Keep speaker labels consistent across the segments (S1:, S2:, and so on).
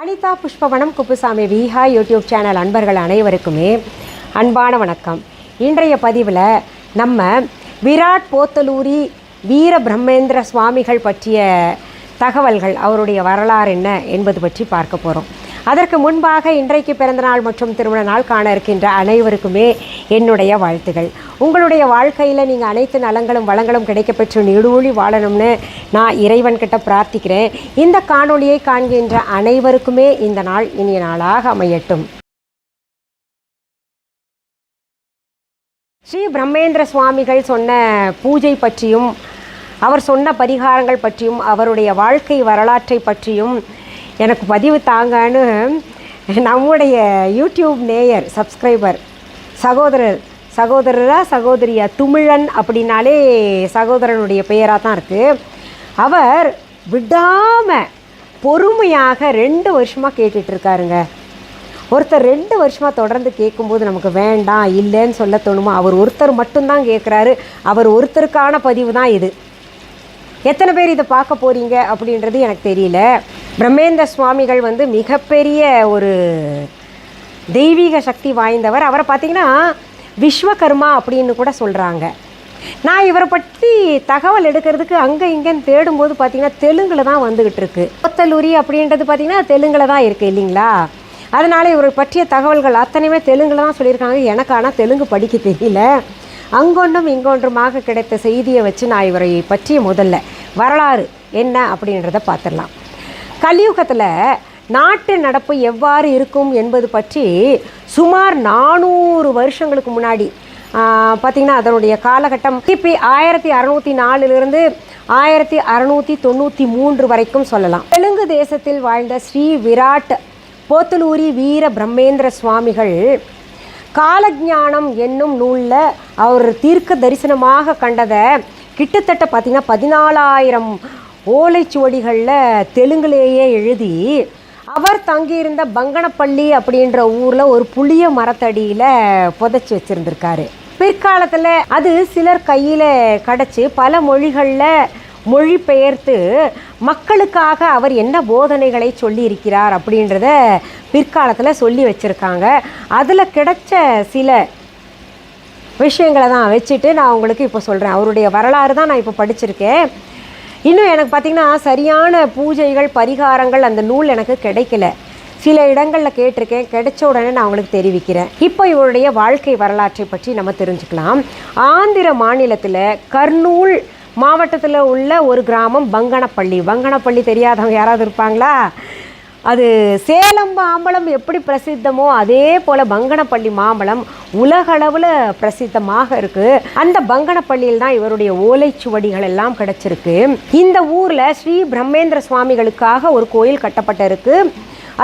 S1: Anitha Pushpavanam Kuppusamy Viha YouTube channel அன்பர்கள் அனைவருக்குமே அன்பான வணக்கம். இன்றைய பதிவில் நம்ம விராட் போத்தலூரி வீர பிரம்மேந்திர சுவாமிகள் பற்றிய தகவல்கள் அவருடைய வரலாறு என்ன என்பது பற்றி பார்க்க போகிறோம் அதற்கு முன்பாக இன்றைக்கு பிறந்தநாள் மற்றும் திருமண நாள் காண இருக்கின்ற அனைவருக்குமே என்னுடைய வாழ்த்துகள். உங்களுடைய வாழ்க்கையில் நீங்கள் அனைத்து நலங்களும் வளங்களும் கிடைக்கப்பெற்று நீடூழி வாழணும்னு நான் இறைவன் கிட்ட பிரார்த்திக்கிறேன். இந்த காணொளியை காண்கின்ற அனைவருக்குமே இந்த நாள் இனிய நாளாக அமையட்டும். ஸ்ரீ பிரம்மேந்திர சுவாமிகள் சொன்ன பூஜை பற்றியும் அவர் சொன்ன பரிகாரங்கள் பற்றியும் அவருடைய வாழ்க்கை வரலாற்றை பற்றியும் எனக்கு பதிவு தாங்கன்னு நம்முடைய யூடியூப் நேயர் சப்ஸ்கிரைபர் சகோதரர் சகோதரரா சகோதரியா துமிழன் அப்படின்னாலே சகோதரனுடைய பெயராக தான் இருக்குது அவர் விடாமல் பொறுமையாக ரெண்டு வருஷமாக கேட்டுட்ருக்காருங்க ஒருத்தர் ரெண்டு வருஷமாக தொடர்ந்து கேட்கும்போது நமக்கு வேண்டாம் இல்லைன்னு சொல்ல தோணுமா அவர் ஒருத்தர் மட்டும்தான் கேட்குறாரு. அவர் ஒருத்தருக்கான பதிவு தான் இது. எத்தனை பேர் இதை பார்க்க போகிறீங்க அப்படின்றது எனக்கு தெரியல. பிரம்மேந்திர சுவாமிகள் வந்து மிகப்பெரிய ஒரு தெய்வீக சக்தி வாய்ந்தவர். அவரை பார்த்திங்கன்னா விஸ்வகர்மா அப்படின்னு கூட சொல்கிறாங்க நான் இவரை பற்றி தகவல் எடுக்கிறதுக்கு அங்கே இங்கேன்னு தேடும்போது பார்த்திங்கன்னா தெலுங்கில் தான் வந்துக்கிட்டு இருக்கு. கொத்தலூரி அப்படின்றது பார்த்தீங்கன்னா தெலுங்கில் தான் இருக்குது இல்லைங்களா? அதனால் இவரை பற்றிய தகவல்கள் அத்தனையுமே தெலுங்கில் தான் சொல்லியிருக்காங்க. எனக்கு ஆனால் தெலுங்கு படிக்க தெரியல. அங்கொன்றும் இங்கொன்றுமாக கிடைத்த செய்தியை வச்சு நான் இவரை பற்றிய முதல்ல வரலாறு என்ன அப்படின்றத பார்த்துடலாம். கலியுகத்தில் நாட்டு நடப்பு எவ்வாறு இருக்கும் என்பது பற்றி சுமார் நானூறு வருஷங்களுக்கு முன்னாடி பார்த்திங்கன்னா அதனுடைய காலகட்டம் கிபி ஆயிரத்தி அறநூற்றி நாலுலேருந்து ஆயிரத்தி அறநூற்றி தொண்ணூற்றி மூன்று வரைக்கும் சொல்லலாம். தெலுங்கு தேசத்தில் வாழ்ந்த ஸ்ரீ விராட் போத்தலூரி வீர பிரம்மேந்திர சுவாமிகள் காலஜானம் என்னும் நூலில் அவர் தீர்க்க தரிசனமாக கண்டதை கிட்டத்தட்ட பார்த்திங்கன்னா பதினாலாயிரம் ஓலைச்சுவடிகளில் தெலுங்குலேயே எழுதி அவர் தங்கியிருந்த பங்கனப்பள்ளி அப்படின்ற ஊரில் ஒரு புளிய மரத்தடியில் புதைச்சி வச்சுருந்துருக்காரு. பிற்காலத்தில் அது சிலர் கையில் கிடச்சி பல மொழிகளில் மொழிபெயர்த்து மக்களுக்காக அவர் என்ன போதனைகளை சொல்லியிருக்கிறார் அப்படின்றத பிற்காலத்தில் சொல்லி வச்சுருக்காங்க. அதில் கிடைச்ச சில விஷயங்களை தான் வச்சுட்டு நான் உங்களுக்கு இப்போ சொல்கிறேன் அவருடைய வரலாறு தான் நான் இப்போ படிச்சிருக்கேன். இன்னும் எனக்கு பார்த்திங்கன்னா சரியான பூஜைகள் பரிகாரங்கள் அந்த நூல் எனக்கு கிடைக்கல. சில இடங்களில் கேட்டிருக்கேன். கிடைச்ச உடனே நான் உங்களுக்கு தெரிவிக்கிறேன். இப்போ இவருடைய வாழ்க்கை வரலாற்றை பற்றி நம்ம தெரிஞ்சுக்கலாம். ஆந்திர மாநிலத்தில் கர்னூல் மாவட்டத்தில் உள்ள ஒரு கிராமம் பங்கனப்பள்ளி பங்கனப்பள்ளி தெரியாதவங்க யாராவது இருப்பாங்களா? அது சேலம் மாம்பழம் எப்படி பிரசித்தமோ அதே போல் பங்கனப்பள்ளி மாம்பழம் உலகளவில் பிரசித்தமாக இருக்குது அந்த பங்கனப்பள்ளியில் தான் இவருடைய ஓலைச்சுவடிகள் எல்லாம் கிடச்சிருக்கு. இந்த ஊரில் ஸ்ரீ பிரம்மேந்திர சுவாமிகளுக்காக ஒரு கோயில் கட்டப்பட்டிருக்கு.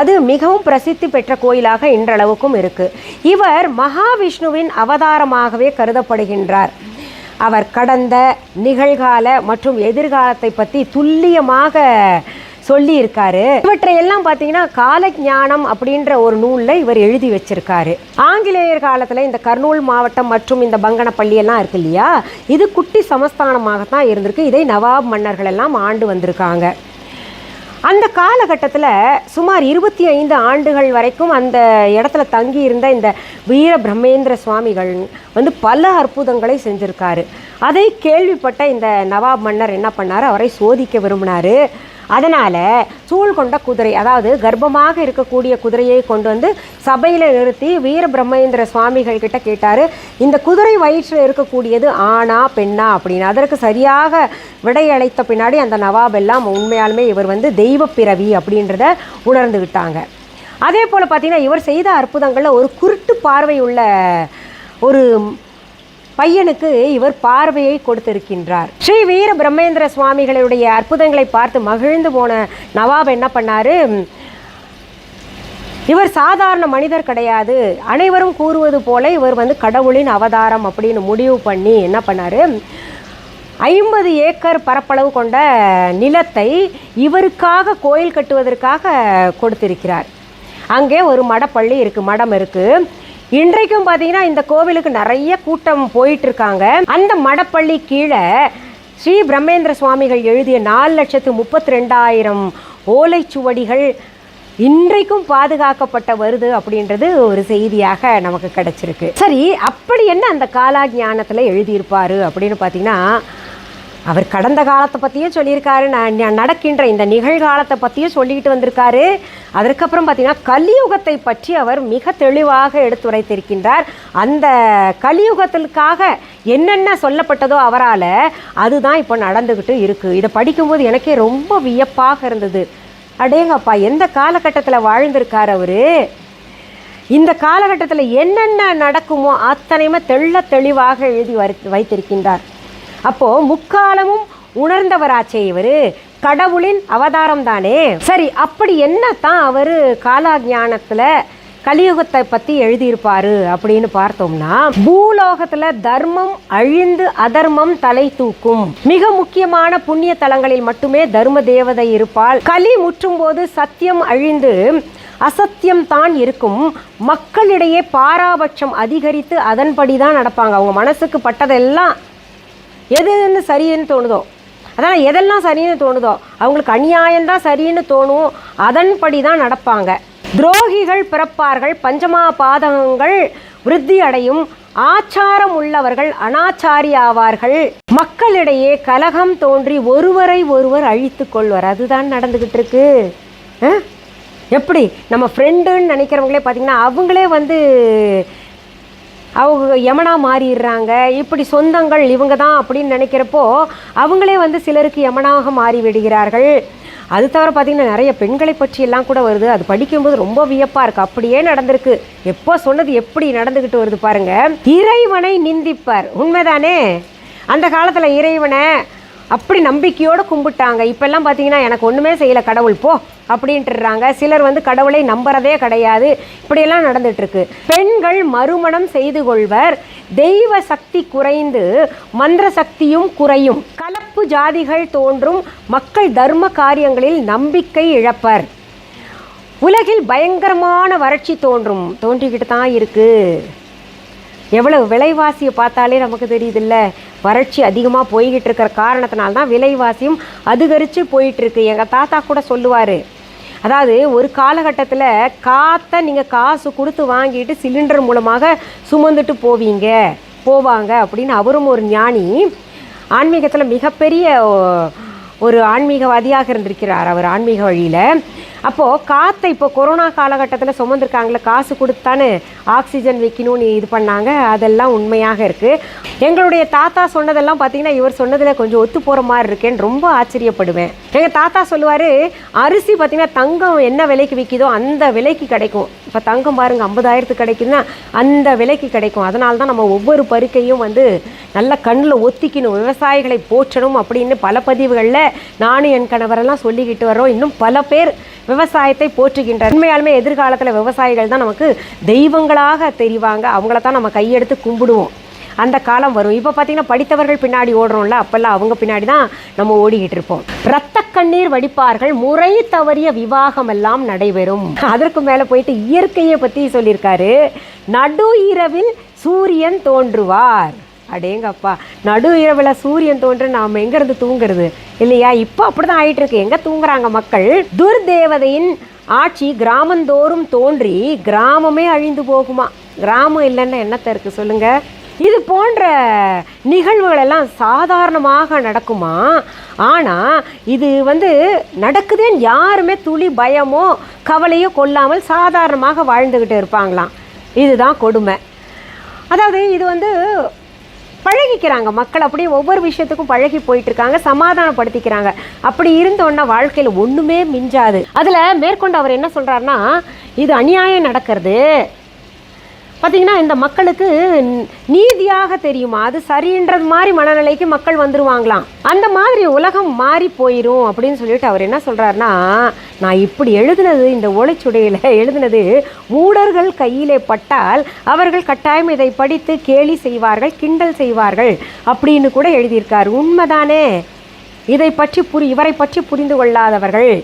S1: அது மிகவும் பிரசித்தி பெற்ற கோயிலாக இன்றளவுக்கும் இருக்குது இவர் மகாவிஷ்ணுவின் அவதாரமாகவே கருதப்படுகின்றார். அவர் கடந்த நிகழ்கால மற்றும் எதிர்காலத்தை பற்றி துல்லியமாக சொல்லி இருக்காரு இவற்றை எல்லாம் பார்த்தீங்கன்னா கால ஞானம் அப்படின்ற ஒரு நூலில் இவர் எழுதி வச்சிருக்காரு. ஆங்கிலேயர் காலத்தில் இந்த கர்னூல் மாவட்டம் மற்றும் இந்த பங்கனப்பள்ளி எல்லாம் இருக்கு இல்லையா? இது குட்டி சமஸ்தானமாகத்தான் இருந்திருக்கு. இதை நவாப் மன்னர்கள் எல்லாம் ஆண்டு வந்திருக்காங்க. அந்த காலகட்டத்தில் சுமார் இருபத்தி ஐந்து ஆண்டுகள் வரைக்கும் அந்த இடத்துல தங்கி இருந்த இந்த வீர பிரம்மேந்திர சுவாமிகள் வந்து பல அற்புதங்களை செஞ்சுருக்காரு. அதை கேள்விப்பட்ட இந்த நவாப் மன்னர் என்ன பண்ணார்? அவரை சோதிக்க விரும்பினார். அதனால் சூழ் கொண்ட குதிரை அதாவது கர்ப்பமாக இருக்கக்கூடிய குதிரையை கொண்டு வந்து சபையில் நிறுத்தி வீர பிரம்மேந்திர சுவாமிகள் கிட்ட கேட்டார் இந்த குதிரை வயிற்றில் இருக்கக்கூடியது ஆணா பெண்ணா அப்படின்னு. அதற்கு சரியாக விடையளித்த பின்னாடி அந்த நவாப் எல்லாம் உண்மையாலுமே இவர் வந்து தெய்வ பிறவி அப்படின்றத உணர்ந்துக்கிட்டாங்க அதே போல் பார்த்தீங்கன்னா இவர் செய்த அற்புதங்களில் ஒரு குருட்டு பார்வை உள்ள ஒரு பையனுக்கு இவர் பார்வையை கொடுத்திருக்கின்றார். ஸ்ரீ வீர பிரம்மேந்திர சுவாமிகளுடைய அற்புதங்களை பார்த்து மகிழ்ந்து போன நவாப் என்ன பண்ணாரு? இவர் சாதாரண மனிதர் கிடையாது. அனைவரும் கூறுவது போல இவர் வந்து கடவுளின் அவதாரம் அப்படின்னு முடிவு பண்ணி என்ன பண்ணாரு? ஐம்பது ஏக்கர் பரப்பளவு கொண்ட நிலத்தை இவருக்காக கோயில் கட்டுவதற்காக கொடுத்திருக்கிறார். அங்கே ஒரு மடப்பள்ளி இருக்குது மடம் இருக்குது இன்றைக்கும் பார்த்தீங்கன்னா இந்த கோவிலுக்கு நிறைய கூட்டம் போயிட்டு இருக்காங்க அந்த மடப்பள்ளி கீழே ஸ்ரீ பிரம்மேந்திர சுவாமிகள் எழுதிய நாலு லட்சத்து முப்பத்தி ரெண்டாயிரம் ஓலைச்சுவடிகள் இன்றைக்கும் பாதுகாக்கப்பட்ட வருது அப்படின்றது ஒரு செய்தியாக நமக்கு கிடைச்சிருக்கு. சரி அப்படி என்ன அந்த காலா ஞானத்தில் எழுதியிருப்பார் அப்படின்னு பார்த்தீங்கன்னா அவர் கடந்த காலத்தை பற்றியும் சொல்லியிருக்காரு. நான் நடக்கின்ற இந்த நிகழ்காலத்தை பற்றியும் சொல்லிக்கிட்டு வந்திருக்காரு. அதற்கப்புறம் பார்த்தீங்கன்னா கலியுகத்தை பற்றி அவர் மிக தெளிவாக எடுத்துரைத்திருக்கின்றார். அந்த கலியுகத்திற்காக என்னென்ன சொல்லப்பட்டதோ அவரால் அதுதான் இப்போ நடந்துக்கிட்டு இருக்குது இதை படிக்கும்போது எனக்கே ரொம்ப வியப்பாக இருந்தது. அடேங்கப்பா எந்த காலகட்டத்தில் வாழ்ந்திருக்கார் அவர்? இந்த காலகட்டத்தில் என்னென்ன நடக்குமோ அத்தனையுமே தெள்ள தெளிவாக எழுதி வைத்திருக்கின்றார். அப்போ முக்காலமும் உணர்ந்தவராச்சே இவர். கடவுளின் அவதாரம் தானே சரி அப்படி என்னத்தான் அவர் காலாஜானத்தில் கலியுகத்தை பற்றி எழுதியிருப்பாரு அப்படின்னு பார்த்தோம்னா பூலோகத்தில் தர்மம் அழிந்து அதர்மம் தலை தூக்கும். மிக முக்கியமான புண்ணிய தலங்களில் மட்டுமே தர்ம தேவதை இருப்பாள். கலி முற்றும் போது சத்தியம் அழிந்து அசத்தியம் தான் இருக்கும். மக்களிடையே பாராபட்சம் அதிகரித்து அதன்படி தான் நடப்பாங்க. அவங்க மனசுக்கு பட்டதெல்லாம் எதுன்னு சரின்னு தோணுதோ. அதான் எதெல்லாம் சரின்னு தோணுதோ அவங்களுக்கு அநியாயம்தான் சரின்னு தோணும் அதன்படி தான் நடப்பாங்க. துரோகிகள் பிறப்பார்கள் பஞ்சமா பாதகங்கள் விருத்தி அடையும் ஆச்சாரம் உள்ளவர்கள் அனாச்சாரி ஆவார்கள். மக்களிடையே கலகம் தோன்றி ஒருவரை ஒருவர் அழித்து கொள்வர். அதுதான் நடந்துக்கிட்டு இருக்கு. எப்படி? நம்ம ஃப்ரெண்டுன்னு நினைக்கிறவங்களே பார்த்தீங்கன்னா அவங்களே வந்து அவங்க யமனாக மாறிடுறாங்க. இப்படி சொந்தங்கள் இவங்க தான் அப்படின்னு நினைக்கிறப்போ அவங்களே வந்து சிலருக்கு யமனாக மாறி விடுகிறார்கள் அது தவிர பார்த்தீங்கன்னா நிறைய பெண்களை பற்றியெல்லாம் கூட வருது. அது படிக்கும்போது ரொம்ப வியப்பாக இருக்குது அப்படியே நடந்திருக்கு. எப்போ சொன்னது எப்படி நடந்துக்கிட்டு வருது பாருங்கள் இறைவனை நிந்திப்பார். உண்மைதானே? அந்த காலத்தில் இறைவனை அப்படி நம்பிக்கையோடு கும்பிட்டாங்க. இப்போல்லாம் பார்த்தீங்கன்னா எனக்கு ஒன்றுமே செய்யலை கடவுள் போ அப்படின்ட்டுறாங்க. சிலர் வந்து கடவுளை நம்புறதே கிடையாது. இப்படியெல்லாம் நடந்துட்டுருக்கு. பெண்கள் மறுமணம் செய்து கொள்வர். தெய்வ சக்தி குறைந்து மந்திர சக்தியும் குறையும். கலப்பு ஜாதிகள் தோன்றும். மக்கள் தர்ம காரியங்களில் நம்பிக்கை இழப்பர். உலகில் பயங்கரமான வறட்சி தோன்றும். தோன்றிக்கிட்டு தான் இருக்குது எவ்வளவு விலைவாசியை பார்த்தாலே நமக்கு தெரியுதுல்ல? வறட்சி அதிகமாக போய்கிட்டு இருக்கிற காரணத்தினால தான் விலைவாசியும் அதிகரித்து போயிட்டுருக்கு. எங்கள் தாத்தா கூட சொல்லுவார். அதாவது ஒரு காலகட்டத்தில் காற்றை நீங்கள் காசு கொடுத்து வாங்கிட்டு சிலிண்டர் மூலமாக சுமந்துட்டு போவீங்க. போவாங்க அப்படின்னு அவரும் ஒரு ஞானி. ஆன்மீகத்தில் மிகப்பெரிய ஒரு ஆன்மீகவாதியாக இருந்திருக்கிறார் அவர் ஆன்மீக வழியில். அப்போது காற்றை இப்போ கொரோனா காலகட்டத்தில் சுமந்துருக்காங்களே காசு கொடுத்தானு ஆக்சிஜன் வைக்கணும்னு இது பண்ணாங்க. அதெல்லாம் உண்மையாக இருக்குது எங்களுடைய தாத்தா சொன்னதெல்லாம் பார்த்தீங்கன்னா இவர் சொன்னதில் கொஞ்சம் ஒத்து போகிற மாதிரி இருக்கேன்னு ரொம்ப ஆச்சரியப்படுவேன். எங்கள் தாத்தா சொல்லுவார் அரிசி பார்த்தீங்கன்னா தங்கம் என்ன விலைக்கு விற்கிதோ அந்த விலைக்கு கிடைக்கும். இப்போ தங்கம் பாருங்கள் ஐம்பதாயிரத்துக்கு கிடைக்குதுன்னா அந்த விலைக்கு கிடைக்கும். அதனால தான் நம்ம ஒவ்வொரு பருக்கையும் வந்து நல்ல கண்ணில் ஒத்திக்கணும் விவசாயிகளை போற்றணும் அப்படின்னு பல பதிவுகளில் நானும் என் கணவரெல்லாம் சொல்லிக்கிட்டு வரோம் இன்னும் பல பேர் விவசாயத்தை போற்றுகின்றார் உண்மையாலுமே எதிர்காலத்தில் விவசாயிகள் தான் நமக்கு தெய்வங்களாக தெரிவாங்க. அவங்கள தான் நம்ம கையெடுத்து கும்பிடுவோம். அந்த காலம் வரும். இப்போ பார்த்தீங்கன்னா படித்தவர்கள் பின்னாடி ஓடுறோம்ல அப்போல்லாம் அவங்க பின்னாடி தான் நம்ம ஓடிக்கிட்டு இருப்போம். ரத்த கண்ணீர் வடிப்பார்கள் முறை தவறிய விவாகம் எல்லாம் நடைபெறும். அதற்கு மேலே போயிட்டு இயற்கையை பற்றி சொல்லியிருக்காரு. நடு இரவில் சூரியன் தோன்றுவார். அடேங்கப்பா. நடு இரவில் சூரியன் தோன்ற நாம் எங்கேருந்து தூங்குறது? இல்லையா? இப்போ அப்படி தான் ஆயிட்டுருக்கு. எங்கே தூங்குறாங்க மக்கள்? துர்தேவதையின் ஆட்சி கிராமந்தோறும் தோன்றி கிராமமே அழிந்து போகுமா? கிராமம் இல்லைன்னா என்னத்தை இருக்குது சொல்லுங்கள் இது போன்ற நிகழ்வுகள் எல்லாம் சாதாரணமாக நடக்குமா? ஆனால் இது வந்து நடக்குதுன்னு யாருமே துளி பயமோ கவலையோ கொள்ளாமல் சாதாரணமாக வாழ்ந்துக்கிட்டு இருப்பாங்களாம். இதுதான் கொடுமை. அதாவது இது வந்து பழகிக்கிறாங்க. மக்கள் அப்படியே ஒவ்வொரு விஷயத்துக்கும் பழகி போயிட்டு இருக்காங்க சமாதானப்படுத்திக்கிறாங்க. அப்படி இருந்தோன்னா வாழ்க்கையில் ஒன்றுமே மிஞ்சாது. அதில் மேற்கொண்டு அவர் என்ன சொல்கிறாருன்னா இது அநியாயம் நடக்கிறது. பார்த்தீங்கன்னா இந்த மக்களுக்கு நீதியாக தெரியுமா? அது சரின்றது மாதிரி மனநிலைக்கு மக்கள் வந்துடுவாங்களாம் அந்த மாதிரி உலகம் மாறி போயிடும் அப்படின்னு சொல்லிட்டு அவர் என்ன சொல்கிறாருன்னா நான் இப்படி எழுதுனது இந்த ஓலைச்சுடையில் எழுதுனது மூடர்கள் கையிலே பட்டால் அவர்கள் கட்டாயம் இதை படித்து கேலி செய்வார்கள் கிண்டல் செய்வார்கள் அப்படின்னு கூட எழுதியிருக்கார். உண்மைதானே? இதை பற்றி புரி இவரை பற்றி புரிந்து கொள்ளாதவர்கள்.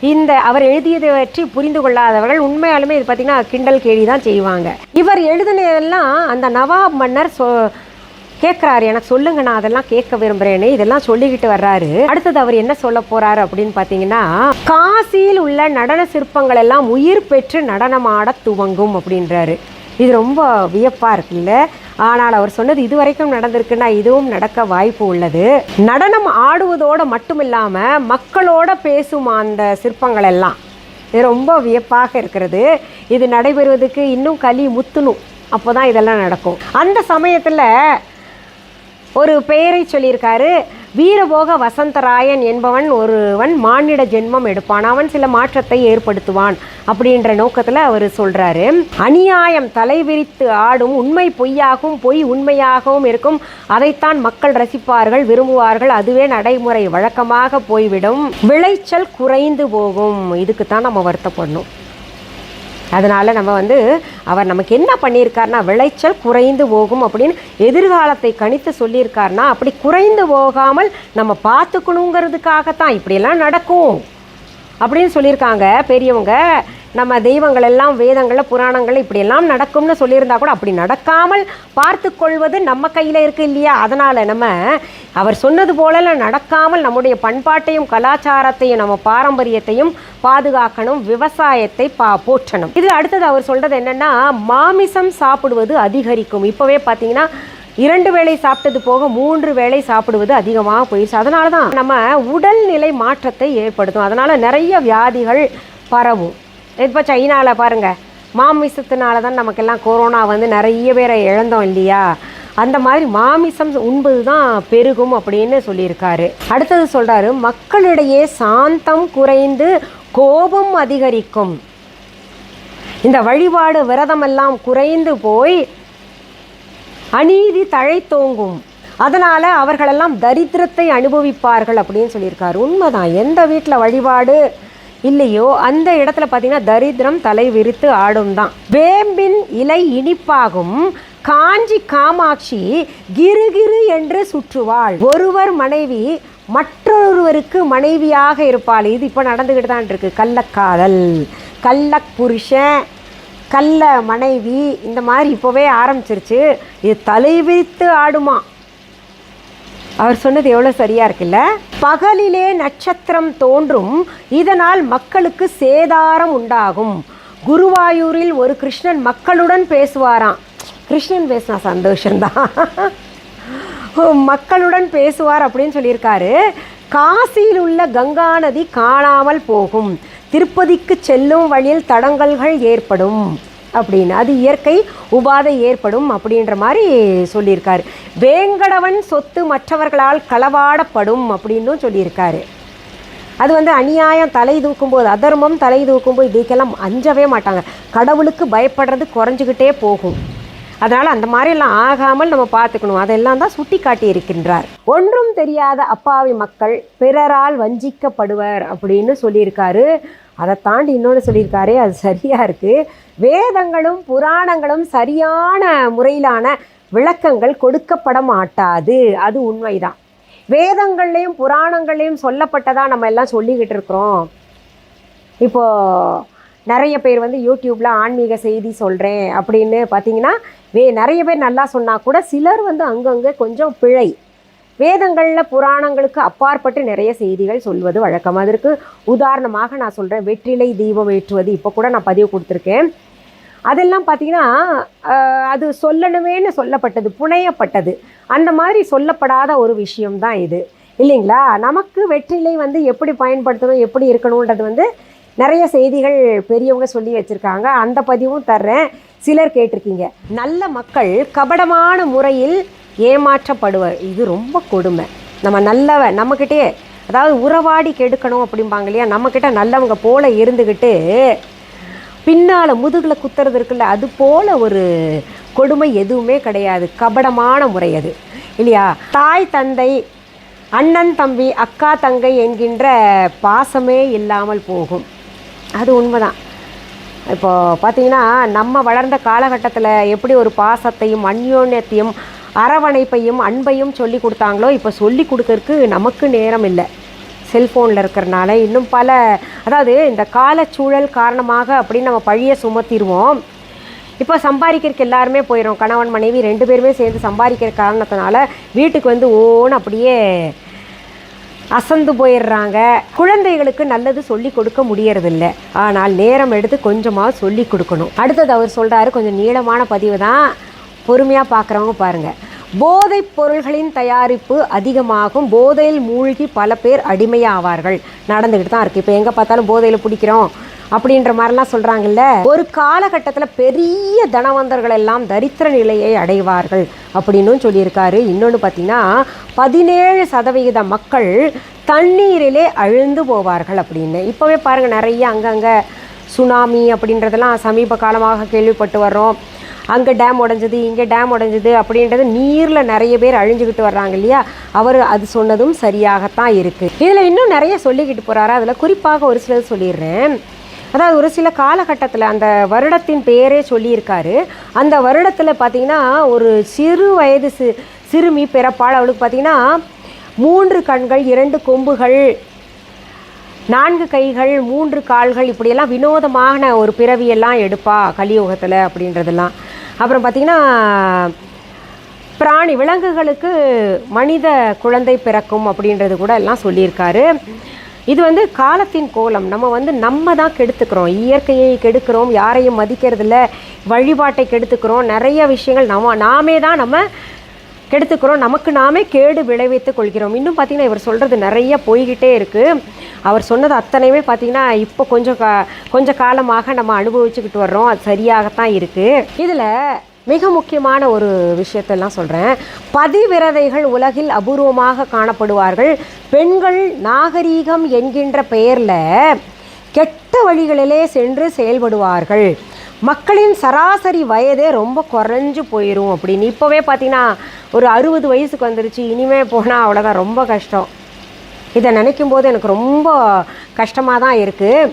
S1: இந்த அவர் எழுதியதை பற்றி புரிந்து கொள்ளாதவர்கள் உண்மையாலுமே இது பார்த்தீங்கன்னா கிண்டல் கேலி தான் செய்வாங்க. இவர் எழுதினதெல்லாம் அந்த நவாப் மன்னர் சொ கேட்குறாரு எனக்கு சொல்லுங்க நான் அதெல்லாம் கேட்க விரும்புகிறேன்னு இதெல்லாம் சொல்லிக்கிட்டு வர்றாரு. அடுத்தது அவர் என்ன சொல்ல போகிறாரு அப்படின்னு பார்த்தீங்கன்னா காசியில் உள்ள நடன சிற்பங்கள் எல்லாம் உயிர் பெற்று நடனமாட துவங்கும் அப்படின்றாரு. இது ரொம்ப வியப்பாக இருக்குல்ல. ஆனால் அவர் சொன்னது இது வரைக்கும் நடந்திருக்குன்னா இதுவும் நடக்க வாய்ப்பு உள்ளது. நடனம் ஆடுவதோடு மட்டும் இல்லாமல் மக்களோட பேசும் அந்த சிற்பங்கள் எல்லாம். இது ரொம்ப வியப்பாக இருக்கிறது. இது நடைபெறுவதற்கு இன்னும் களி முத்தணும். அப்போ தான் இதெல்லாம் நடக்கும். அந்த சமயத்தில் ஒரு பெயரை சொல்லியிருக்காரு. வீரபோக வசந்தராயன் என்பவன் ஒருவன் மானிட ஜென்மம் எடுப்பான். அவன் சில மாற்றத்தை ஏற்படுத்துவான் அப்படின்ற நோக்கத்தில் அவர் சொல்கிறாரு அநியாயம் தலைவிரித்து ஆடும் உண்மை பொய்யாகவும் பொய் உண்மையாகவும் இருக்கும். அதைத்தான் மக்கள் ரசிப்பார்கள் விரும்புவார்கள். அதுவே நடைமுறை வழக்கமாக போய்விடும். விளைச்சல் குறைந்து போகும். இதுக்கு தான் நம்ம வருத்தப்படணும். அதனால் நம்ம வந்து அவர் நமக்கு என்ன பண்ணியிருக்காருனா விளைச்சல் குறைந்து போகும் அப்படின்னு எதிர்காலத்தை கணித்து சொல்லியிருக்காருனா அப்படி குறைந்து போகாமல் நம்ம பார்த்துக்கணுங்கிறதுக்காகத்தான் இப்படியெல்லாம் நடக்கும். அப்படின்னு சொல்லியிருக்காங்க பெரியவங்க. நம்ம தெய்வங்கள் எல்லாம் வேதங்களில் புராணங்களில் இப்படியெல்லாம் நடக்கும்னு சொல்லியிருந்தா கூட அப்படி நடக்காமல் பார்த்து கொள்வது நம்ம கையில் இருக்குது இல்லையா? அதனால் நம்ம அவர் சொன்னது போலலாம் நடக்காமல் நம்முடைய பண்பாட்டையும் கலாச்சாரத்தையும் நம்ம பாரம்பரியத்தையும் பாதுகாக்கணும் விவசாயத்தை பா போற்றணும். இது அடுத்தது அவர் சொல்கிறது என்னென்னா மாமிசம் சாப்பிடுவது அதிகரிக்கும். இப்போவே பார்த்தீங்கன்னா இரண்டு வேளை சாப்பிட்டது போக மூன்று வேளை சாப்பிடுவது அதிகமாக போயிடுச்சு அதனால தான் நம்ம உடல்நிலை மாற்றத்தை ஏற்படுத்தும். அதனால் நிறைய வியாதிகள் பரவும். இப்போ சைனாவில் பாருங்கள் மாமிசத்தினால தான் நமக்கெல்லாம் கொரோனா வந்து நிறைய பேரை இழந்தோம் இல்லையா? அந்த மாதிரி மாமிசம் உண்பது தான் பெருகும் அப்படின்னு சொல்லியிருக்காரு. அடுத்தது சொல்கிறாரு மக்களிடையே சாந்தம் குறைந்து கோபம் அதிகரிக்கும். இந்த வழிபாடு விரதமெல்லாம் குறைந்து போய் அநீதி தழைத்தோங்கும். அதனால் அவர்களெல்லாம் தரித்திரத்தை அனுபவிப்பார்கள் அப்படின்னு சொல்லியிருக்காரு. உண்மைதான். எந்த வீட்டில் வழிபாடு இல்லையோ அந்த இடத்துல பார்த்தீங்கன்னா தரித்திரம் தலை விரித்து ஆடும் தான். வேம்பின் இலை இனிப்பாகும். காஞ்சி காமாட்சி கிருகிரு என்று சுற்றுவாள். ஒருவர் மனைவி மற்றொருவருக்கு மனைவியாக இருப்பாள். இது இப்போ நடந்துக்கிட்டு தான் இருக்கு. கள்ளக்காதல் கள்ளப் புருஷன் கல்ல மனைவி இந்த மாதிரி இப்போவே ஆரம்பிச்சிருச்சு. இது தலைவிரித்து ஆடுமா? அவர் சொன்னது எவ்வளோ சரியாக இருக்குல்ல? பகலிலே நட்சத்திரம் தோன்றும் இதனால் மக்களுக்கு சேதாரம் உண்டாகும். குருவாயூரில் ஒரு கிருஷ்ணன் மக்களுடன் பேசுவாராம். கிருஷ்ணன் பேசினா சந்தோஷம்தான். மக்களுடன் பேசுவார் அப்படின்னு சொல்லியிருக்காரு. காசியில் உள்ள கங்கா நதி காணாமல் போகும். திருப்பதிக்கு செல்லும் வழியில் தடங்கல்கள் ஏற்படும் அப்படின்னு. அது இயற்கை உபாதை ஏற்படும் அப்படின்ற மாதிரி சொல்லியிருக்காரு. வேங்கடவன் சொத்து மற்றவர்களால் களவாடப்படும் அப்படின்னும் சொல்லியிருக்காரு. அது வந்து அநியாயம் தலை தூக்கும்போது அதர்மம் தலை தூக்கும்போது இதுக்கெல்லாம் அஞ்சவே மாட்டாங்க. கடவுளுக்கு பயப்படுறது குறைஞ்சிக்கிட்டே போகும். அதனால் அந்த மாதிரிலாம் ஆகாமல் நம்ம பார்த்துக்கணும். அதெல்லாம் தான் சுட்டி காட்டியிருக்கின்றார் ஒன்றும் தெரியாத அப்பாவி மக்கள் பிறரால் வஞ்சிக்கப்படுவர் அப்படின்னு சொல்லியிருக்காரு. அதை தாண்டி இன்னொன்று சொல்லியிருக்காரே அது சரியாக இருக்குது வேதங்களும் புராணங்களும் சரியான முறையிலான விளக்கங்கள் கொடுக்கப்பட மாட்டாது. அது உண்மைதான். வேதங்கள்லேயும் புராணங்கள்லேயும் சொல்லப்பட்டதாக நம்ம எல்லாம் சொல்லிக்கிட்டு இருக்கிறோம். இப்போது நிறைய பேர் வந்து யூடியூப்பில் ஆன்மீக செய்தி சொல்கிறேன் அப்படின்னு பார்த்தீங்கன்னா வே நிறைய பேர் நல்லா சொன்னால் கூட சிலர் வந்து அங்கங்கே கொஞ்சம் பிழை. வேதங்களில் புராணங்களுக்கு அப்பாற்பட்டு நிறைய செய்திகள் சொல்வது வழக்கம் அதற்கு உதாரணமாக நான் சொல்கிறேன் வெற்றிலை தீபம் ஏற்றுவது. இப்போ கூட நான் பதிவு கொடுத்துருக்கேன். அதெல்லாம் பார்த்திங்கன்னா அது சொல்லணுமேன்னு சொல்லப்பட்டது புனையப்பட்டது. அந்த மாதிரி சொல்லப்படாத ஒரு விஷயம்தான் இது. இல்லைங்களா? நமக்கு வெற்றிலை வந்து எப்படி பயன்படுத்தணும் எப்படி இருக்கணுன்றது வந்து நிறைய செய்திகள் பெரியவங்க சொல்லி வச்சுருக்காங்க. அந்த பதிவும் தர்றேன். சிலர் கேட்டிருக்கீங்க. நல்ல மக்கள் கபடமான முறையில் ஏமாற்றப்படுவர். இது ரொம்ப கொடுமை. நம்ம நல்லவ நம்மக்கிட்டே அதாவது உறவாடி கெடுக்கணும் அப்படிம்பாங்க இல்லையா? நம்மக்கிட்ட நல்லவங்க போல் இருந்துக்கிட்டு பின்னால் முதுகில் குத்துறது இருக்குல்ல அது போல் ஒரு கொடுமை எதுவுமே கிடையாது. கபடமான முறை அது. இல்லையா? தாய் தந்தை அண்ணன் தம்பி அக்கா தங்கை என்கின்ற பாசமே இல்லாமல் போகும். அது உண்மைதான். இப்போது பார்த்தீங்கன்னா நம்ம வளர்ந்த காலகட்டத்தில் எப்படி ஒரு பாசத்தையும் அந்யோன்யத்தையும் அரவணைப்பையும் அன்பையும் சொல்லி கொடுத்தாங்களோ இப்போ சொல்லி கொடுக்கறதுக்கு நமக்கு நேரம் இல்லை. செல்ஃபோனில் இருக்கிறனால இன்னும் பல அதாவது இந்த காலச்சூழல் காரணமாக அப்படின்னு நம்ம பழியை சுமத்திடுவோம். இப்போ சம்பாதிக்கிறதுக்கு எல்லாருமே போயிடும் கணவன் மனைவி ரெண்டு பேருமே சேர்ந்து சம்பாதிக்கிற காரணத்தினால வீட்டுக்கு வந்து ஓன்னு அப்படியே அசந்து போயிடுறாங்க. குழந்தைகளுக்கு நல்லது சொல்லி கொடுக்க முடியறதில்ல. ஆனால் நேரம் எடுத்து கொஞ்சமாக சொல்லி கொடுக்கணும். அடுத்தது அவர் சொல்கிறாரு கொஞ்சம் நீளமான பதிவு தான் பொறுமையாக பார்க்குறவங்க பாருங்கள் போதைப் பொருள்களின் தயாரிப்பு அதிகமாகும். போதையில் மூழ்கி பல பேர் அடிமையாவார்கள். நடந்துக்கிட்டு தான் இருக்குது இப்போ எங்கே பார்த்தாலும் போதையில் பிடிக்கிறோம். அப்படின்ற மாதிரிலாம் சொல்கிறாங்கல்ல ஒரு காலகட்டத்தில் பெரிய தனவந்தர்கள் எல்லாம் தரித்திர நிலையை அடைவார்கள் அப்படின்னும் சொல்லியிருக்காரு. இன்னொன்று பார்த்தீங்கன்னா பதினேழு சதவிகித மக்கள் தண்ணீரிலே அழுந்து போவார்கள் அப்படின்னு. இப்போவே பாருங்கள் நிறைய அங்கங்கே சுனாமி அப்படின்றதெல்லாம் சமீப காலமாக கேள்விப்பட்டு வர்றோம். அங்கே டேம் உடஞ்சது இங்கே டேம் உடஞ்சது அப்படின்றது நீரில் நிறைய பேர் அழிஞ்சுக்கிட்டு வர்றாங்க இல்லையா? அவர் அது சொன்னதும் சரியாகத்தான் இருக்குது இதில் இன்னும் நிறைய சொல்லிக்கிட்டு போகிறாரு அதில் குறிப்பாக ஒரு சிலர் சொல்லிடுறேன். அதாவது ஒரு சில காலகட்டத்தில் அந்த வருடத்தின் பெயரே சொல்லியிருக்காரு. அந்த வருடத்தில் பார்த்தீங்கன்னா ஒரு சிறு வயது சி சிறுமி பிறப்பால் அவளுக்கு பார்த்தீங்கன்னா மூன்று கண்கள் இரண்டு கொம்புகள் நான்கு கைகள் மூன்று கால்கள் இப்படியெல்லாம் வினோதமான ஒரு பிறவியெல்லாம் எடுப்பா கலியுகத்தில் அப்படின்றதெல்லாம். அப்புறம் பார்த்திங்கன்னா பிராணி விலங்குகளுக்கு மனித குழந்தை பிறக்கும் அப்படின்றது கூட எல்லாம் சொல்லியிருக்காரு. இது வந்து காலத்தின் கோலம். நம்ம வந்து நம்ம தான் கெடுத்துக்கிறோம். இயற்கையை கெடுக்கிறோம் யாரையும் மதிக்கிறதில்ல வழிபாட்டை கெடுத்துக்கிறோம். நிறைய விஷயங்கள் நம்ம நாமே தான் நம்ம கெடுத்துக்கிறோம். நமக்கு நாமே கேடு விளைவித்து கொள்கிறோம். இன்னும் பார்த்தீங்கன்னா இவர் சொல்கிறது நிறைய போய்கிட்டே இருக்குது அவர் சொன்னது அத்தனையுமே பார்த்தீங்கன்னா இப்போ கொஞ்சம் கா கொஞ்சம் காலமாக நம்ம அனுபவிச்சுக்கிட்டு வர்றோம். அது சரியாகத்தான் இருக்குது இதில் மிக முக்கியமான ஒரு விஷயத்தெல்லாம் சொல்கிறேன் பதிவிரதைகள் உலகில் அபூர்வமாக காணப்படுவார்கள். பெண்கள் நாகரீகம் என்கின்ற பெயரில் கெட்ட வழிகளிலே சென்று செயல்படுவார்கள். மக்களின் சராசரி வயதே ரொம்ப குறைஞ்சு போயிடும் அப்படின்னு. இப்போவே பார்த்தீங்கன்னா ஒரு அறுபது வயசுக்கு வந்துருச்சு. இனிமே போனால் அவ்வளோதான் ரொம்ப கஷ்டம். இதை நினைக்கும் போது எனக்கு ரொம்ப கஷ்டமாக தான் இருக்குது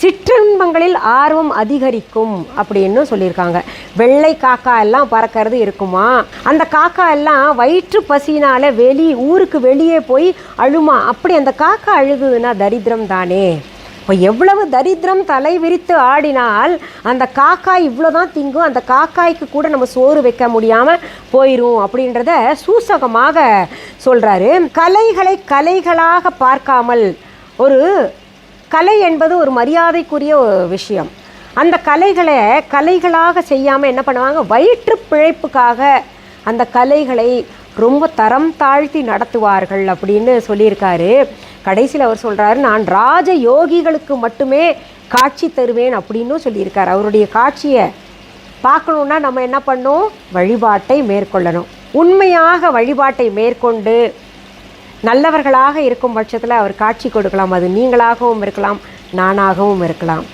S1: சிற்றின்பங்களில் ஆர்வம் அதிகரிக்கும் அப்படின்னு சொல்லியிருக்காங்க. வெள்ளை காக்கா எல்லாம் பறக்கிறது இருக்குமா? அந்த காக்கா எல்லாம் வயிற்று பசினால வெளி ஊருக்கு வெளியே போய் அழுமா? அப்படி அந்த காக்கா அழுகுதுன்னா தரித்திரம் தானே. இப்போ எவ்வளவு தரித்திரம் தலை விரித்து ஆடினால் அந்த காக்காய் இவ்வளோ தான் திங்கும் அந்த காக்காய்க்கு கூட நம்ம சோறு வைக்க முடியாமல் போயிடும் அப்படின்றத சூசகமாக சொல்கிறாரு கலைகளை கலைகளாக பார்க்காமல் ஒரு கலை என்பது ஒரு மரியாதைக்குரிய விஷயம். அந்த கலைகளை கலைகளாக செய்யாமல் என்ன பண்ணுவாங்க? வயிற்று பிழைப்புக்காக அந்த கலைகளை ரொம்ப தரம் தாழ்த்தி நடத்துவார்கள் அப்படின்னு சொல்லியிருக்காரு. கடைசியில் அவர் சொல்கிறாரு நான் ராஜ யோகிகளுக்கு மட்டுமே காட்சி தருவேன் அப்படின்னும் சொல்லியிருக்கார். அவருடைய காட்சியை பார்க்கணுன்னா நம்ம என்ன பண்ணோம் வழிபாட்டை மேற்கொள்ளணும். உண்மையாக வழிபாட்டை மேற்கொண்டு நல்லவர்களாக இருக்கும் பட்சத்தில் அவர் காட்சி கொடுக்கலாம். அது நீங்களாகவும் இருக்கலாம் நானாகவும் இருக்கலாம்.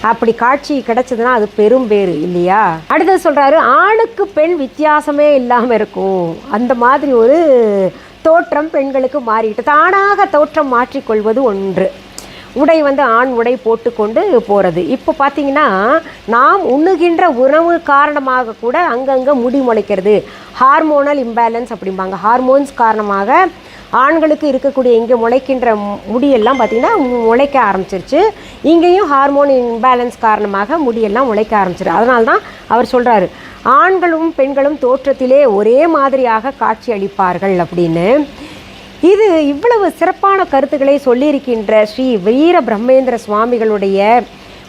S1: அப்படி காட்சி கிடைச்சதுன்னா அது பெரும் பேர் இல்லையா? அடுத்தது சொல்கிறாரு ஆணுக்கு பெண் வித்தியாசமே இல்லாமல் இருக்கும். அந்த மாதிரி ஒரு தோற்றம் பெண்களுக்கு மாறிட்டு தானாக தோற்றம் மாற்றிக்கொள்வது ஒன்று. உடை வந்து ஆண் உடை போட்டுக்கொண்டு போகிறது இப்போ பார்த்தீங்கன்னா நாம் உண்ணுகின்ற உணவு காரணமாக கூட அங்கங்கே முடி முளைக்கிறது. ஹார்மோனல் இம்பேலன்ஸ் அப்படிம்பாங்க. ஹார்மோன்ஸ் காரணமாக ஆண்களுக்கு இருக்கக்கூடிய இங்கே முளைக்கின்ற முடியெல்லாம் பார்த்திங்கன்னா முளைக்க ஆரம்பிச்சிருச்சு. இங்கேயும் ஹார்மோன் இம்பேலன்ஸ் காரணமாக முடியெல்லாம் முளைக்க ஆரம்பிச்சிரு அதனால தான் அவர் சொல்கிறாரு ஆண்களும் பெண்களும் தோற்றத்திலே ஒரே மாதிரியாக காட்சி அளிப்பார்கள் அப்படின்னு. இது இவ்வளவு சிறப்பான கருத்துக்களை சொல்லியிருக்கின்ற ஸ்ரீ வீர பிரம்மேந்திர சுவாமிகளுடைய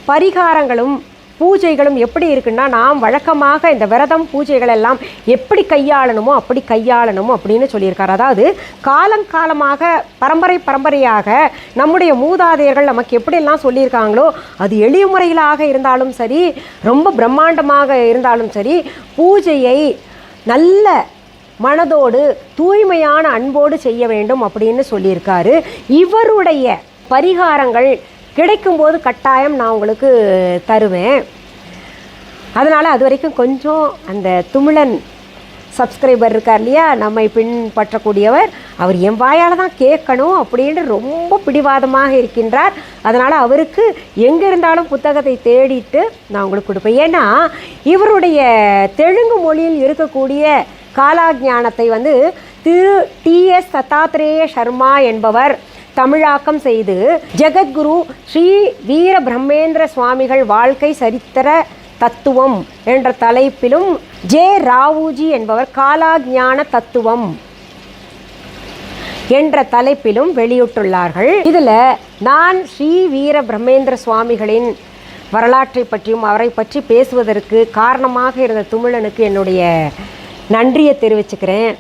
S1: பரிகாரங்களும் பூஜைகளும் எப்படி இருக்குன்னா நாம் வழக்கமாக இந்த விரதம் பூஜைகள் எல்லாம் எப்படி கையாளணுமோ அப்படி கையாளணும் அப்படின்னு சொல்லியிருக்காரு. அதாவது காலங்காலமாக பரம்பரை பரம்பரையாக நம்முடைய மூதாதையர்கள் நமக்கு எப்படியெல்லாம் சொல்லியிருக்காங்களோ அது எளிய முறையிலாக இருந்தாலும் சரி ரொம்ப பிரம்மாண்டமாக இருந்தாலும் சரி பூஜையை நல்ல மனதோடு தூய்மையான அன்போடு செய்ய வேண்டும் அப்படின்னு சொல்லியிருக்காரு. இவருடைய பரிகாரங்கள் கிடைக்கும்போது கட்டாயம் நான் உங்களுக்கு தருவேன். அதனால் அது வரைக்கும் கொஞ்சம் அந்த துமிழன் சப்ஸ்கிரைபர் இருக்கார் இல்லையா நம்மை பின்பற்றக்கூடியவர் அவர் என் வாயால் தான் கேட்கணும் அப்படின்னு ரொம்ப பிடிவாதமாக இருக்கின்றார். அதனால் அவருக்கு எங்கே இருந்தாலும் புத்தகத்தை தேடிட்டு நான் உங்களுக்கு கொடுப்பேன். ஏன்னா இவருடைய தெலுங்கு மொழியில் இருக்கக்கூடிய காலாஜானத்தை வந்து திரு டிஎஸ் தத்தாத்ரேய சர்மா என்பவர் தமிழாக்கம் செய்து ஜெகத்குரு ஸ்ரீ வீர பிரம்மேந்திர சுவாமிகள் வாழ்க்கை சரித்திர தத்துவம் என்ற தலைப்பிலும் ஜே. ராவுஜி என்பவர் காலாஜான தத்துவம் என்ற தலைப்பிலும் வெளியிட்டுள்ளார்கள். இதில் நான் ஸ்ரீ வீர பிரம்மேந்திர சுவாமிகளின் வரலாற்றை பற்றியும் அவரை பற்றி பேசுவதற்கு காரணமாக இருந்த துமிழனுக்கு என்னுடைய நன்றியை தெரிவிச்சுக்கிறேன்.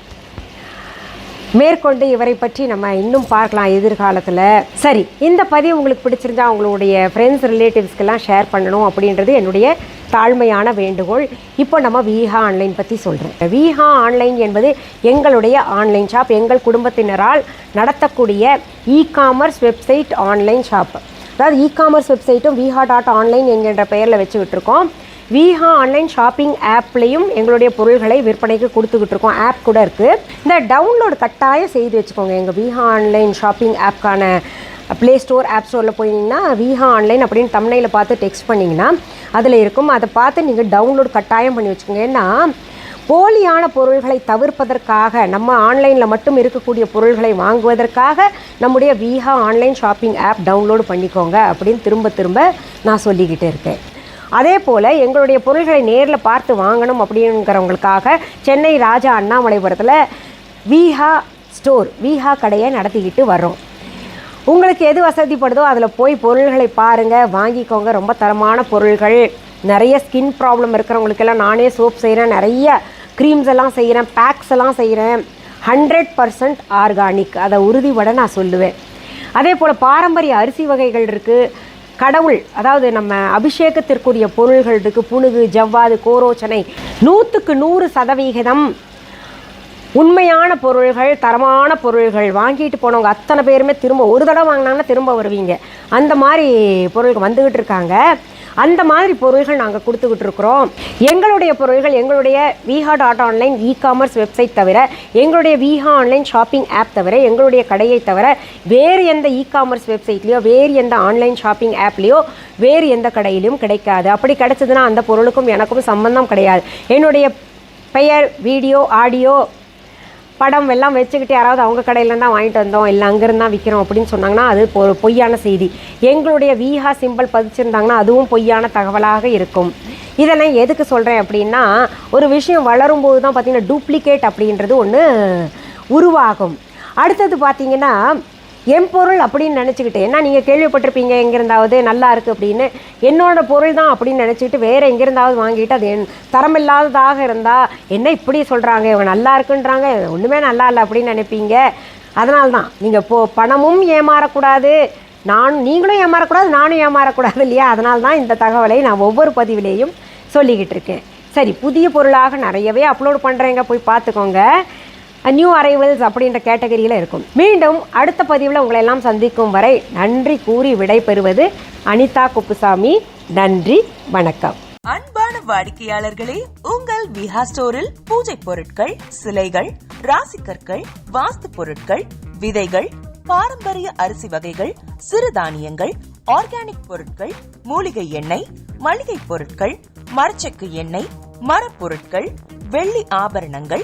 S1: மேற்கொண்டு இவரை பற்றி நம்ம இன்னும் பார்க்கலாம் எதிர்காலத்தில். சரி இந்த பதிவு உங்களுக்கு பிடிச்சிருந்தா உங்களுடைய ஃப்ரெண்ட்ஸ் ரிலேட்டிவ்ஸ்க்கெல்லாம் ஷேர் பண்ணணும் அப்படின்றது என்னுடைய தாழ்மையான வேண்டுகோள். இப்போ நம்ம விஹா ஆன்லைன் பற்றி சொல்கிறேன் விஹா ஆன்லைன் என்பது எங்களுடைய ஆன்லைன் ஷாப் எங்கள் குடும்பத்தினரால் நடத்தக்கூடிய e commerce website online shop அதாவது இ காமர்ஸ் வெப்சைட்டும் விஹா டாட் ஆன்லைன் என்கின்ற பெயரில் வச்சுக்கிட்டு இருக்கோம் வீஹா ஆன்லைன் ஷாப்பிங் ஆப்லேயும் எங்களுடைய பொருள்களை விற்பனைக்கு கொடுத்துக்கிட்டு இருக்கோம் ஆப் கூட இருக்குது இந்த டவுன்லோடு கட்டாயம் செய்து வச்சுக்கோங்க. எங்கள் வீஹா ஆன்லைன் ஷாப்பிங் ஆப்க்கான ப்ளே ஸ்டோர் ஆப் ஸ்டோரில் போனீங்கன்னா வீஹா ஆன்லைன் அப்படின்னு தமிழில் பார்த்து டெக்ஸ்ட் பண்ணிங்கன்னா அதில் இருக்கும். அதை பார்த்து நீங்கள் டவுன்லோட் கட்டாயம் பண்ணி வச்சுக்கோங்க. ஏன்னா போலியான பொருள்களை தவிர்ப்பதற்காக நம்ம ஆன்லைனில் மட்டும் இருக்கக்கூடிய பொருள்களை வாங்குவதற்காக நம்முடைய Viha online shopping app download பண்ணிக்கோங்க அப்படின்னு திரும்ப திரும்ப நான் சொல்லிக்கிட்டு இருக்கேன். அதே போல் எங்களுடைய பொருள்களை நேரில் பார்த்து வாங்கணும் அப்படிங்கிறவங்களுக்காக சென்னை ராஜா அண்ணாமலைபுரத்தில் விஹா ஸ்டோர் விஹா கடையை நடத்திக்கிட்டு வர்றோம். உங்களுக்கு எது வசதிப்படுதோ அதில் போய் பொருள்களை பாருங்கள் வாங்கிக்கோங்க. ரொம்ப தரமான பொருள்கள். நிறைய ஸ்கின் ப்ராப்ளம் இருக்கிறவங்களுக்கெல்லாம் நானே சோப் செய்கிறேன் நிறைய க்ரீம்ஸ் எல்லாம் செய்கிறேன் பேக்ஸ் எல்லாம் செய்கிறேன் ஹண்ட்ரட் பர்சன்ட் ஆர்கானிக் அதை உறுதிபட நான் சொல்லுவேன். அதே போல் பாரம்பரிய அரிசி வகைகள் இருக்குது கடவுள் அதாவது நம்ம அபிஷேகத்திற்குரிய பொருள்கள் இருக்குது புணுகு ஜவ்வாது கோரோச்சனை நூற்றுக்கு நூறு சதவிகிதம் உண்மையான பொருள்கள் தரமான பொருள்கள் வாங்கிட்டு போனவங்க அத்தனை பேருமே திரும்ப ஒரு தடவை வாங்கினாங்கன்னா திரும்ப வருவீங்க. அந்த மாதிரி பொருள்கள் வந்துக்கிட்டு இருக்காங்க. அந்த மாதிரி பொருள்கள் நாங்கள் கொடுத்துக்கிட்டு இருக்கிறோம். எங்களுடைய பொருள்கள் எங்களுடைய Viha dot online e commerce website தவிர எங்களுடைய விஹா ஆன்லைன் ஷாப்பிங் ஆப் தவிர எங்களுடைய கடையை தவிர வேறு எந்த இ காமர்ஸ் வெப்சைட்லேயோ வேறு எந்த ஆன்லைன் ஷாப்பிங் ஆப்லேயோ வேறு எந்த கடையிலையும் கிடைக்காது. அப்படி கிடைச்சதுன்னா அந்த பொருளுக்கும் எனக்கும் சம்பந்தம் கிடையாது. என்னுடைய பெயர் வீடியோ ஆடியோ படம் எல்லாம் வச்சுக்கிட்டு யாராவது அவங்க கடையில தான் வாங்கிட்டு வந்தோம் இல்லை அங்கேருந்து தான் விற்கிறோம் அப்படின்னு சொன்னாங்கன்னா அது பொ- பொய்யான செய்தி. எங்களுடைய விஹா சிம்பிள் பதிச்சிருந்தாங்கன்னா அதுவும் பொய்யான தகவலாக இருக்கும். இதை நான் எதுக்கு சொல்கிறேன் அப்படின்னா ஒரு விஷயம் வளரும்போது தான் பார்த்திங்கன்னா டூப்ளிகேட் அப்படின்றது ஒன்று உருவாகும். அடுத்தது பார்த்தீங்கன்னா என் பொருள் அப்படின்னு நினச்சிக்கிட்டு ஏன்னா நீங்கள் கேள்விப்பட்டிருப்பீங்க எங்கேருந்தாவது நல்லா இருக்குது அப்படின்னு. என்னோட பொருள் தான் அப்படின்னு நினச்சிக்கிட்டு வேறு எங்கேருந்தாவது வாங்கிட்டு அது என் தரமில்லாததாக இருந்தால் என்ன இப்படி சொல்கிறாங்க இவங்க நல்லா இருக்குன்றாங்க ஒன்றுமே நல்லா இல்லை அப்படின்னு நினைப்பீங்க. அதனால தான் நீங்கள் போ பணமும் ஏமாறக்கூடாது. நான் நீங்களும் ஏமாறக்கூடாது நானும் ஏமாறக்கூடாது இல்லையா? அதனால தான் இந்த தகவலை நான் ஒவ்வொரு பதிவிலேயும் சொல்லிக்கிட்டு இருக்கேன். சரி புதிய பொருளாக நிறையவே அப்லோட் பண்ணுறேங்க போய் பார்த்துக்கோங்க. நியூ அரைவல்ஸ் அப்படின்ற கேட்டகரியில் இருக்கும். மீண்டும் அடுத்த பதிவில் உங்களை எல்லாம் சந்திக்கும் வரை நன்றி கூறி விடைபெறுவது அனிதா குப்புசாமி. நன்றி வணக்கம்.
S2: அன்பான வாடிக்கையாளர்களே உங்கள் விஹா ஸ்டோரில் பூஜை பொருட்கள் சிலைகள் ராசிக்கற்கள் வாஸ்து பொருட்கள் விதைகள் பாரம்பரிய அரிசி வகைகள் சிறுதானியங்கள் ஆர்கானிக் பொருட்கள் மூலிகை எண்ணெய் மளிகை பொருட்கள் மரச்செக்கு எண்ணெய் மரப்பொருட்கள் வெள்ளி ஆபரணங்கள்